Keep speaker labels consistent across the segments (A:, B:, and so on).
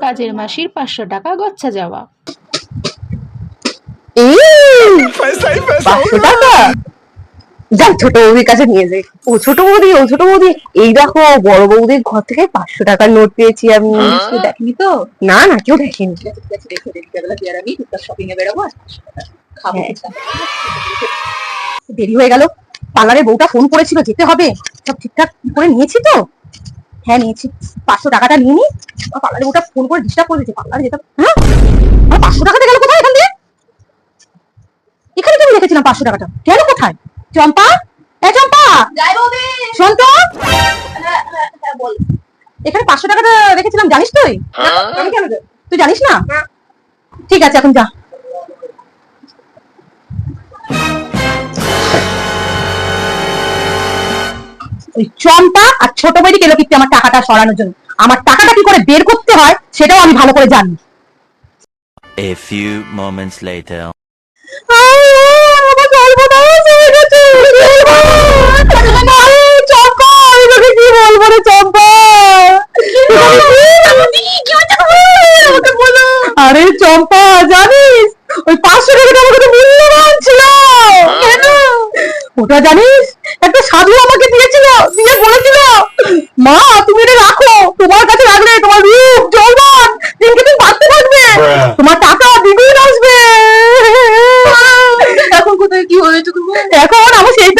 A: কাজের মাসির পাঁচশো টাকা গচ্ছা যাওয়া।
B: পাঁচশো টাকা? যাই ছোট বৌদির কাছে নিয়ে যাই। ও ছোট বৌদি ও ছোট বৌদি। এই দেখো বড় বৌদির ঘর থেকে পাঁচশো টাকার নোট পেয়েছি আমি।
C: কেউ দেখেনি তো?
B: না না কেউ দেখেনি।
C: শপিং এ বেরোবো
B: হ্যাঁ।
C: কিছু।
B: দেরি হয়ে গেল। পার্লারের বউটা ফোন করেছিল যেতে হবে। সব ঠিকঠাক করে নিয়েছি তো? হ্যাঁ নিয়েছি। পাঁচশো টাকাটা নিয়ে নি। পার্লারে ওটা ফোন করে ডিস্টার্ব করে দিয়েছে। পার্লারে যেতে হ্যাঁ? আমার পাঁচশো টাকাটা গেল কোথায় এখান দিয়ে? এখানে আমি রেখেছিলাম পাঁচশো টাকাটা? গেল কোথায়? চম্পা? এ চম্পা! শোন তো।
C: হ্যাঁ, হ্যাঁ, হ্যাঁ,
B: এখানে পাঁচশো টাকাটা রেখেছিলাম জানিস তুই?
C: কেন
B: তুই জানিস না? ঠিক আছে এখন যা। ওই চম্পা আর ছোট বৈদিক এলো কিন্তু আমার টাকাটা সরানোর জন্য। আমার টাকাটা কি করে বের করতে হয় সেটাও আমি ভালো করে জানি।
D: A few moments later.
B: আরে চম্পা জানিস? ওই পাঁচশো টাকাটা আমার কাছে মূল্যবান ছিল। ওটা জানিস একটা সাধু আমাকে দিয়েছিল দিয়ে বলেছিল মা তুমি এটা রাখো তোমার কাছে রাখলে তোমার রূপ যৌবন দিনকে দিন বাড়তে থাকবে তোমার টাকা দ্বিগুণ আসবে
C: এখন কোথায় কি হয়েছে তুমি
B: এখন আমার সেই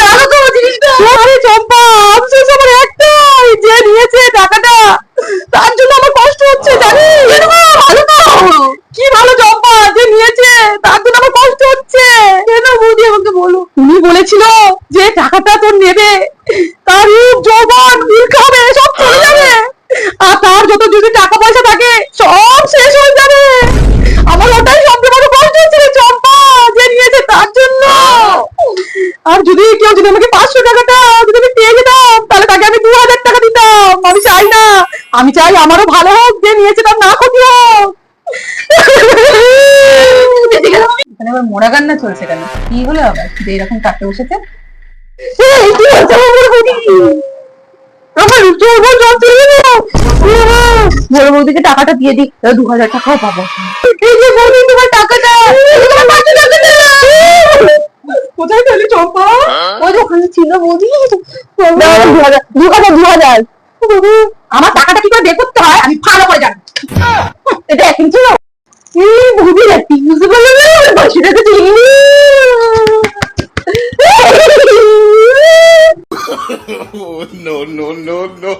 B: জিনিসটা। আরে চম্পা আফসোস আমার একটাই যে নিয়েছে টাকাটা তার জন্য আমার কষ্ট হচ্ছে জানিস? ভালো তো কি ভালো চম্পা যে নিয়েছে তার জন্য আমার কষ্ট হচ্ছে। কেন বৌদি আমাকে বলো। উনি বলেছিল যে টাকাটা তোর নেবে তার রূপ যৌবন মিল খাবে সব চলে যাবে। আর তার যত যদি টাকা পয়সা থাকে সব শেষ হয়ে যাবে আমার ওটাই সবচেয়ে বড় কষ্ট হচ্ছে রে চম্পা যে নিয়েছে তার জন্য আর যদি কেউ যদি আমাকে পাঁচশো টাকাটা যদি আমি পেয়ে যেতাম তাহলে তাকে আমি দু হাজার টাকা দিতাম। আমি চাই না। আমি চাই আমারও ভালো হোক যে নিয়েছে তার না ক্ষতি হোক।
C: এখানে আবার মোড়া চলছে কেন? কি হলো আবার? যে এরকম কাটতে বসেছে?
B: আমার যৌবন চলে গেল। বড় বৌদিকে টাকাটা দিয়ে দিই দু হাজার টাকাও পাবো। এই যে বৌদি তোমার টাকাটা। পেলে চম্পা ওই যে ওখানে ছিল বৌদি। দু হাজার দু হাজার দু হাজার আমার টাকাটা কি করে বের করতে হয়? আমি ভালো করে জানি। এটা এখন ছিল। এই বৌদি রাখি বুঝতে পারল না? পাঁচশো টাকা দিয়ে
E: Oh, no, no, no, no.